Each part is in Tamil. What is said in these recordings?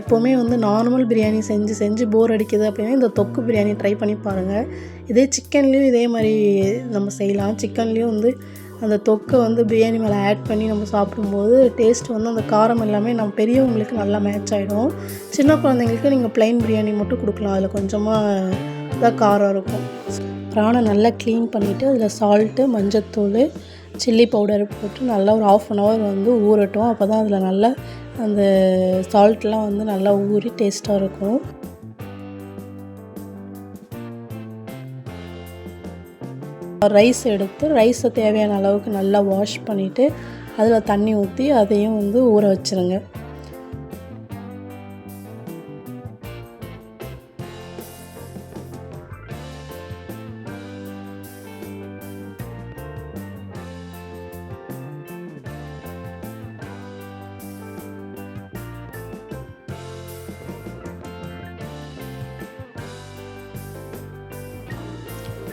எப்போவுமே வந்து நார்மல் பிரியாணி செஞ்சு செஞ்சு போர் அடிக்குது அப்படின்னா இந்த தொக்கு பிரியாணி ட்ரை பண்ணி பாருங்கள் இதே சிக்கன்லேயும் இதே மாதிரி நம்ம செய்யலாம். சிக்கன்லேயும் வந்து அந்த தொக்கை வந்து பிரியாணி மேலே ஆட் பண்ணி நம்ம சாப்பிடும்போது டேஸ்ட் வந்து அந்த காரம் எல்லாமே நம்ம பெரியவங்களுக்கு நல்லா மேட்ச் ஆகிடும் சின்ன குழந்தைங்களுக்கு நீங்கள் ப்ளைன் பிரியாணி மட்டும் கொடுக்கலாம். அதில் கொஞ்சமாக தான் காரம் இருக்கும். ப்ரானை நல்லா க்ளீன் பண்ணிவிட்டு அதில் சால்ட்டு மஞ்சத்தூள் சில்லி பவுடர் போட்டு நல்லா ஒரு ஆஃப் அன் ஹவர் வந்து ஊறட்டும். அப்போ தான் அதில் நல்லா அந்த சால்ட்லாம் வந்து நல்லா ஊறி டேஸ்ட்டாக இருக்கும். ரைஸ் எடுத்து ரைஸை தேவையான அளவுக்கு நல்லா வாஷ் பண்ணிவிட்டு அதில் தண்ணி ஊற்றி அதையும் வந்து ஊற வச்சுருங்க.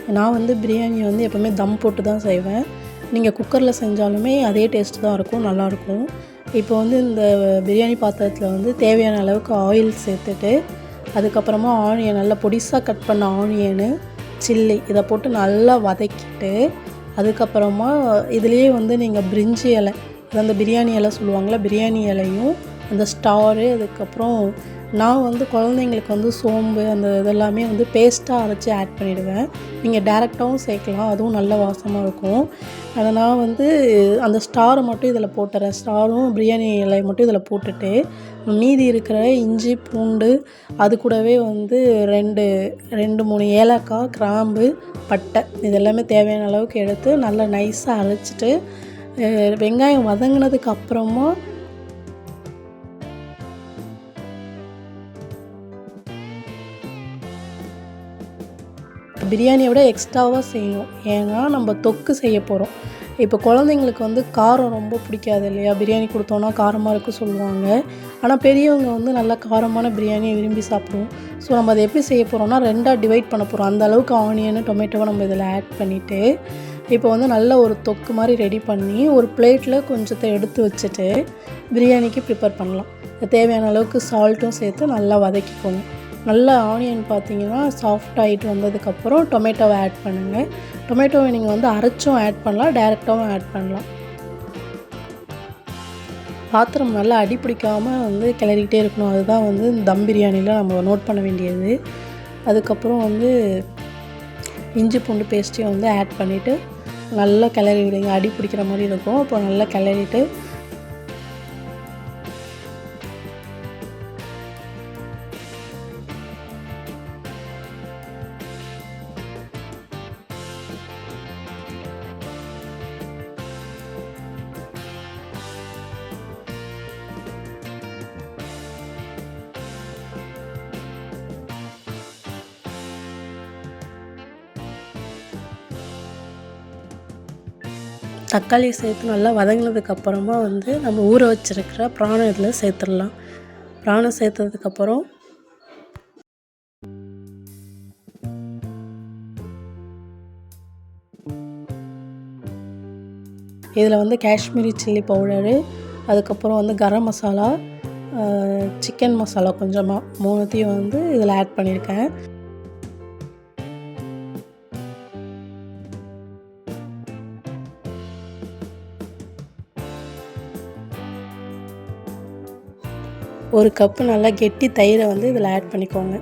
நான் வந்து பிரியாணி வந்து எப்போவுமே தம் போட்டு தான் செய்வேன். நீங்கள் குக்கரில் செஞ்சாலுமே அதே டேஸ்ட் தான் இருக்கும் நல்லாயிருக்கும் இப்போ வந்து இந்த பிரியாணி பாத்திரத்தில் வந்து தேவையான அளவுக்கு ஆயில் சேர்த்துட்டு அதுக்கப்புறமா ஆனியன் நல்லா பொடிசாக கட் பண்ண ஆனியனு சில்லி இதை போட்டு நல்லா வதக்கிட்டு அதுக்கப்புறமா இதுலேயே வந்து நீங்கள் பிரிஞ்சி இலை அந்த பிரியாணி இலை சொல்லுவாங்கள்ல பிரியாணி இலையும் அந்த ஸ்டாரு அதுக்கப்புறம் நான் வந்து குழந்தைங்களுக்கு வந்து சோம்பு அந்த இதெல்லாமே வந்து பேஸ்ட்டாக அரைச்சி ஆட் பண்ணிவிடுவேன் நீங்கள் டேரெக்டாகவும் சேர்க்கலாம் அதுவும் நல்ல வாசமாக இருக்கும். அதை நான் வந்து அந்த ஸ்டாரை மட்டும் இதில் போட்டுறேன். ஸ்டாரும் பிரியாணி இலை மட்டும் இதில் போட்டுட்டு மீதி இருக்கிற இஞ்சி பூண்டு அது கூடவே வந்து ரெண்டு ரெண்டு மூணு ஏலக்காய் கிராம்பு பட்டை இது எல்லாமே தேவையான அளவுக்கு எடுத்து நல்லா நைஸாக அரைச்சிட்டு வெங்காயம் வதங்கினதுக்கு அப்புறமா பிரியாணியை விட எக்ஸ்ட்ராவாக செய்யணும். ஏன்னா நம்ம தொக்கு செய்ய போகிறோம் இப்போ குழந்தைங்களுக்கு வந்து காரம் ரொம்ப பிடிக்காது இல்லையா? பிரியாணி கொடுத்தோன்னா காரமாக இருக்கும் சொல்லுவாங்க. ஆனால் பெரியவங்க வந்து நல்லா காரமான பிரியாணியை விரும்பி சாப்பிடுவோம். ஸோ நம்ம அதை எப்படி செய்ய போகிறோம்னா ரெண்டாக டிவைட் பண்ண போகிறோம் அந்த அளவுக்கு ஆனியனு டொமேட்டோவை நம்ம இதில் ஆட் பண்ணிவிட்டு இப்போ வந்து நல்ல ஒரு தொக்கு மாதிரி ரெடி பண்ணி ஒரு பிளேட்டில் கொஞ்சத்தை எடுத்து வச்சுட்டு பிரியாணிக்கு ப்ரிப்பேர் பண்ணலாம். தேவையான அளவுக்கு சால்ட்டும் சேர்த்து நல்லா வதக்கிக்கோங்க. நல்ல ஆனியன் பார்த்தீங்கன்னா சாஃப்ட் ஆகிட்டு வந்ததுக்கப்புறம் டொமேட்டோவை ஆட் பண்ணுங்கள் டொமேட்டோவை நீங்கள் வந்து அரைச்சும் ஆட் பண்ணலாம் டேரெக்டாகவும் ஆட் பண்ணலாம். பாத்திரம் நல்லா அடி பிடிக்காமல் வந்து கிளறிக்கிட்டே இருக்கணும். அதுதான் வந்து இந்த தம் பிரியாணியில் நம்ம நோட் பண்ண வேண்டியது. அதுக்கப்புறம் வந்து இஞ்சி பூண்டு பேஸ்ட்டையும் வந்து ஆட் பண்ணிவிட்டு நல்லா கிளறி விடுங்க. அடி பிடிக்கிற மாதிரி இருக்கும். அப்போ நல்லா கிளறிட்டு தக்காளி சேர்த்து நல்லா வதங்கினதுக்கப்புறமா வந்து நம்ம ஊற வச்சிருக்கிற பிராணம் இதில் சேர்த்துடலாம். பிராணம் சேர்த்ததுக்கப்புறம் இதில் வந்து காஷ்மீரி சில்லி பவுடரு அதுக்கப்புறம் வந்து கரம் மசாலா சிக்கன் மசாலா கொஞ்சமாக மூணுத்தையும் வந்து இதில் ஆட் பண்ணியிருக்கேன். ஒரு கப்பு நல்லா கெட்டி தயிரை வந்து இதில் ஆட் பண்ணிக்கோங்க.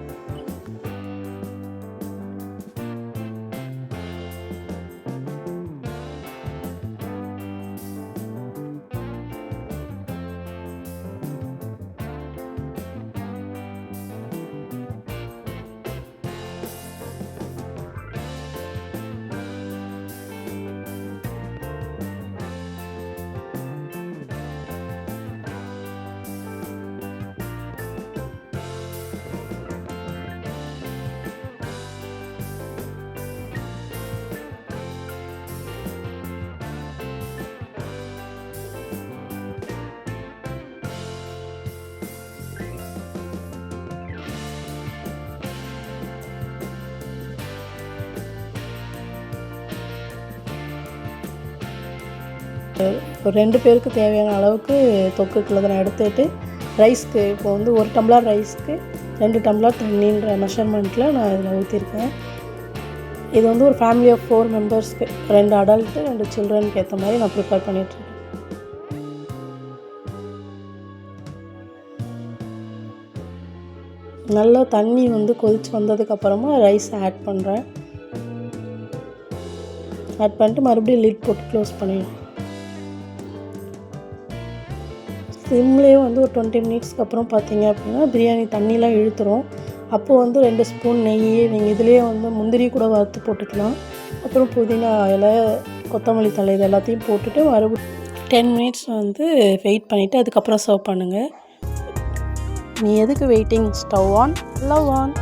ஒரு ரெண்டு பேருக்கு தேவையான அளவுக்கு தொக்குக்குள்ளதை நான் எடுத்துகிட்டு ரைஸ்க்கு இப்போ வந்து ஒரு டம்ளர் ரைஸ்க்கு ரெண்டு டம்ளர் தண்ணின்ற மெஷர்மெண்ட்டில் நான் இதில் ஊற்றிருக்கேன் இது வந்து ஒரு ஃபேமிலி ஆஃப் ஃபோர் மெம்பர்ஸ்க்கு ரெண்டு அடல்ட்டு ரெண்டு சில்ட்ரனுக்கு ஏற்ற மாதிரி நான் ப்ரிப்பேர் பண்ணிகிட்ருக்கேன் நல்லா தண்ணி வந்து கொதிச்சு வந்ததுக்கப்புறமா ரைஸ் ஆட் பண்ணுறேன் ஆட் பண்ணிட்டு மறுபடியும் லிட் போட்டு க்ளோஸ் பண்ணிடுவேன் சிம்லேயே வந்து ஒரு டுவெண்ட்டி மினிட்ஸ்க்கு அப்புறம் பார்த்தீங்க அப்படின்னா பிரியாணி தண்ணிலாம் இழுத்துரும். அப்போது வந்து ரெண்டு ஸ்பூன் நெய் நீங்கள் இதுலேயே வந்து முந்திரி கூட வறுத்து போட்டுக்கலாம். அப்புறம் புதினா இலை கொத்தமல்லி தழை இது எல்லாத்தையும் போட்டுட்டு மறுபடி டென் மினிட்ஸ் வந்து வெயிட் பண்ணிவிட்டு அதுக்கப்புறம் சர்வ் பண்ணுங்கள் நீ எதுக்கு waiting stove on love on